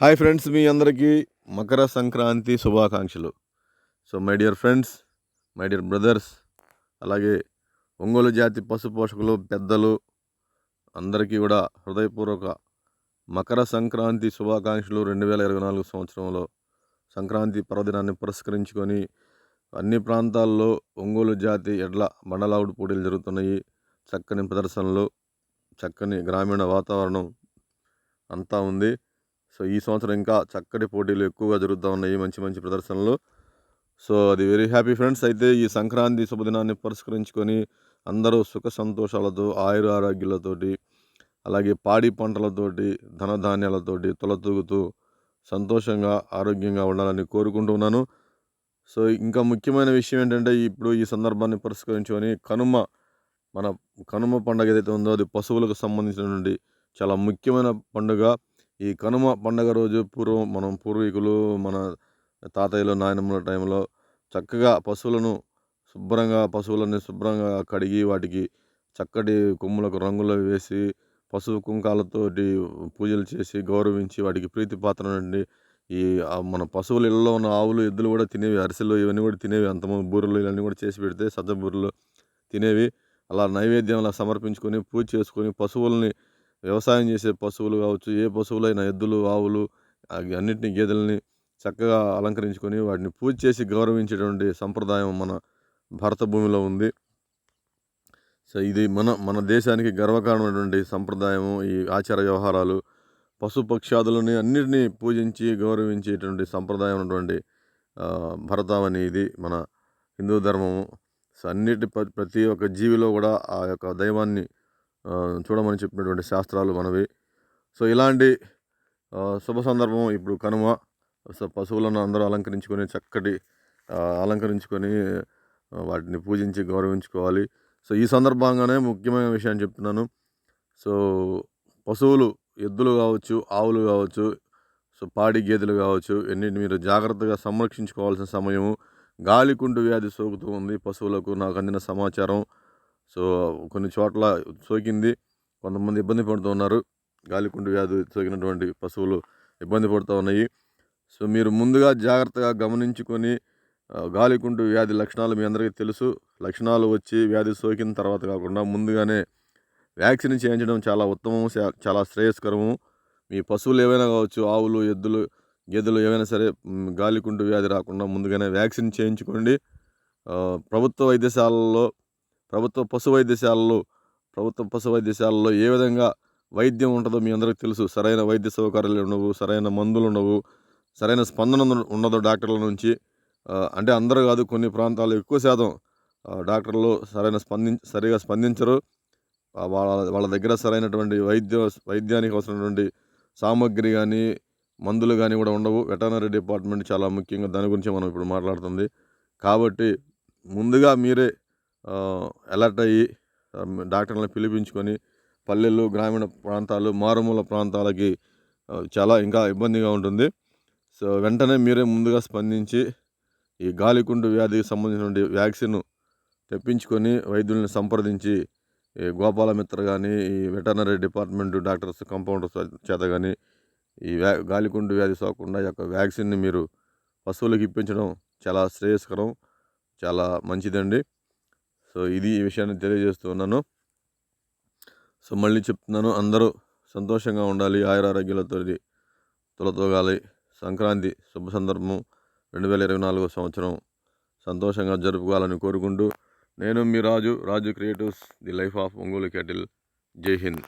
Hi friends మీ అందరికీ మకర సంక్రాంతి శుభాకాంక్షలు. So my dear friends my dear brothers అలాగే ఒంగోలు జాతి పశు పోషకులు పెద్దలు అందరికీ కూడా హృదయపూర్వక మకర సంక్రాంతి శుభాకాంక్షలు రెండు వేల ఇరవై నాలుగు సంవత్సరంలో సంక్రాంతి పర్వదినాన్ని పురస్కరించుకొని అన్ని ప్రాంతాల్లో ఒంగోలు జాతి ఎడ్ల మండలావుడు పోటీలు జరుగుతున్నాయి. చక్కని ప్రదర్శనలు చక్కని గ్రామీణ వాతావరణం అంతా ఉంది. సో ఈ సంవత్సరం ఇంకా చక్కటి పోటీలు ఎక్కువగా జరుగుతూ ఉన్నాయి. మంచి మంచి ప్రదర్శనలు. సో అది వెరీ హ్యాపీ ఫ్రెండ్స్ అయితే ఈ సంక్రాంతి శుభదినాన్ని పురస్కరించుకొని అందరూ సుఖ సంతోషాలతో ఆయుర ఆరోగ్యాలతోటి అలాగే పాడి పంటలతోటి ధనధాన్యాలతోటి తొలతూగుతూ సంతోషంగా ఆరోగ్యంగా ఉండాలని కోరుకుంటున్నాను సో ఇంకా ముఖ్యమైన విషయం ఏంటంటే ఇప్పుడు ఈ సందర్భాన్ని పురస్కరించుకొని కనుమ మన కనుమ పండుగ ఏదైతే ఉందో అది పశువులకు సంబంధించినటువంటి చాలా ముఖ్యమైన పండుగ. ఈ కనుమ పండగ రోజు పూర్వం మనం పూర్వీకులు మన తాతయ్యలు నాయనమ్మల టైంలో చక్కగా పశువులను శుభ్రంగా పశువులని శుభ్రంగా కడిగి వాటికి చక్కటి కొమ్ములకు రంగులు వేసి పశువు కుంకాలతోటి పూజలు చేసి గౌరవించి వాటికి ప్రీతిపాత్ర నుండి ఈ మన పశువుల ఇళ్ళలో ఉన్న ఆవులు ఎద్దులు కూడా తినేవి అరిసెలు ఇవన్నీ కూడా తినేవి అంతమంది బూరెలు ఇవన్నీ కూడా చేసి పెడితే సజ్జ బూరెలు తినేవి. అలా నైవేద్యం అలా సమర్పించుకొని పూజ చేసుకొని పశువుల్ని వ్యవసాయం చేసే పశువులు కావచ్చు ఏ పశువులైనా ఎద్దులు ఆవులు అవి అన్నిటిని గేదెలని చక్కగా అలంకరించుకొని వాటిని పూజ చేసి గౌరవించేటువంటి సంప్రదాయం మన భారత భూమిలో ఉంది. సో ఇది మన మన దేశానికి గర్వకారణమైనటువంటి సంప్రదాయము. ఈ ఆచార వ్యవహారాలు పశుపక్షాదులని అన్నిటినీ పూజించి గౌరవించేటువంటి సంప్రదాయం ఉన్నటువంటి భరతం అనేది ఇది మన హిందూ ధర్మము. సో అన్నిటి ప్ర- ప్రతి ఒక్క జీవిలో కూడా ఆ యొక్క దైవాన్ని చూడమని చెప్పినటువంటి శాస్త్రాలు మనవి. సో ఇలాంటి శుభ సందర్భం ఇప్పుడు కనుమ. సో పశువులను అందరూ అలంకరించుకొని చక్కటి అలంకరించుకొని వాటిని పూజించి గౌరవించుకోవాలి. సో ఈ సందర్భంగానే ముఖ్యమైన విషయాన్ని చెప్తున్నాను. సో పశువులు ఎద్దులు కావచ్చు ఆవులు కావచ్చు సో పాడి గేదెలు కావచ్చు ఎన్నిటిని మీరు జాగ్రత్తగా సంరక్షించుకోవాల్సిన సమయము. గాలికుంటు వ్యాధి సోకుతూ ఉంది పశువులకు. నాకు అందిన సమాచారం సో కొన్ని చోట్ల సోకింది. కొంతమంది ఇబ్బంది పడుతూ ఉన్నారు. గాలికుంటు వ్యాధి సోకినటువంటి పశువులు ఇబ్బంది పడుతూ ఉన్నాయి. సో మీరు ముందుగా జాగ్రత్తగా గమనించుకొని గాలికుంటు వ్యాధి లక్షణాలు మీ అందరికీ తెలుసు. లక్షణాలు వచ్చి వ్యాధి సోకిన తర్వాత కాకుండా ముందుగానే వ్యాక్సిన్ చేయించడం చాలా ఉత్తమము చాలా శ్రేయస్కరము. మీ పశువులు ఏవైనా కావచ్చు ఆవులు ఎద్దులు గేదెలు ఏవైనా సరే గాలికుంటు వ్యాధి రాకుండా ముందుగానే వ్యాక్సిన్ చేయించుకోండి. ప్రభుత్వ వైద్యశాలల్లో ప్రభుత్వ పశు వైద్యశాలలో ప్రభుత్వ పశు వైద్యశాలలో ఏ విధంగా వైద్యం ఉంటుందో మీ అందరికీ తెలుసు. సరైన వైద్య సౌకర్యాలు ఉండవు సరైన మందులు ఉండవు సరైన స్పందన ఉండదు డాక్టర్ల నుంచి. అంటే అందరూ కాదు కొన్ని ప్రాంతాల్లో ఎక్కువ శాతం డాక్టర్లు సరైన స్పందించ సరిగా స్పందించరు. వాళ్ళ వాళ్ళ దగ్గర సరైనటువంటి వైద్య వైద్యానికి అవసరమైనటువంటి సామాగ్రి కానీ మందులు కానీ కూడా ఉండవు. వెటర్నరీ డిపార్ట్మెంట్ చాలా ముఖ్యంగా దాని గురించి మనం ఇప్పుడు మాట్లాడుతుంది. కాబట్టి ముందుగా మీరే అలర్ట్ అయ్యి డాక్టర్లను పిలిపించుకొని పల్లెలు గ్రామీణ ప్రాంతాలు మారుమూల ప్రాంతాలకి చాలా ఇంకా ఇబ్బందిగా ఉంటుంది. సో వెంటనే మీరే ముందుగా స్పందించి ఈ గాలికుంటు వ్యాధికి సంబంధించినటువంటి వ్యాక్సిన్ తెప్పించుకొని వైద్యుల్ని సంప్రదించి ఈ గోపాలమిత్ర కానీ ఈ వెటర్నరీ డిపార్ట్మెంట్ డాక్టర్స్ కంపౌండర్స్ చేత కానీ ఈ వ్యా గాలికుంటు వ్యాధి సోకకుండా ఈ యొక్క వ్యాక్సిన్ని మీరు పశువులకు ఇప్పించడం చాలా శ్రేయస్కరం చాలా మంచిదండి. సో ఇది ఈ విషయాన్ని తెలియజేస్తూ ఉన్నాను. సో మళ్ళీ చెప్తున్నాను అందరూ సంతోషంగా ఉండాలి ఆయురారోగ్యాలతో తొలతోగాలి. సంక్రాంతి శుభ సందర్భం రెండు వేల ఇరవై నాలుగో సంవత్సరం. సంతోషంగా జరుపుకోవాలని కోరుకుంటూ నేను మీ Raju Raju creatives the life of Ongole cattle. Jai Hind.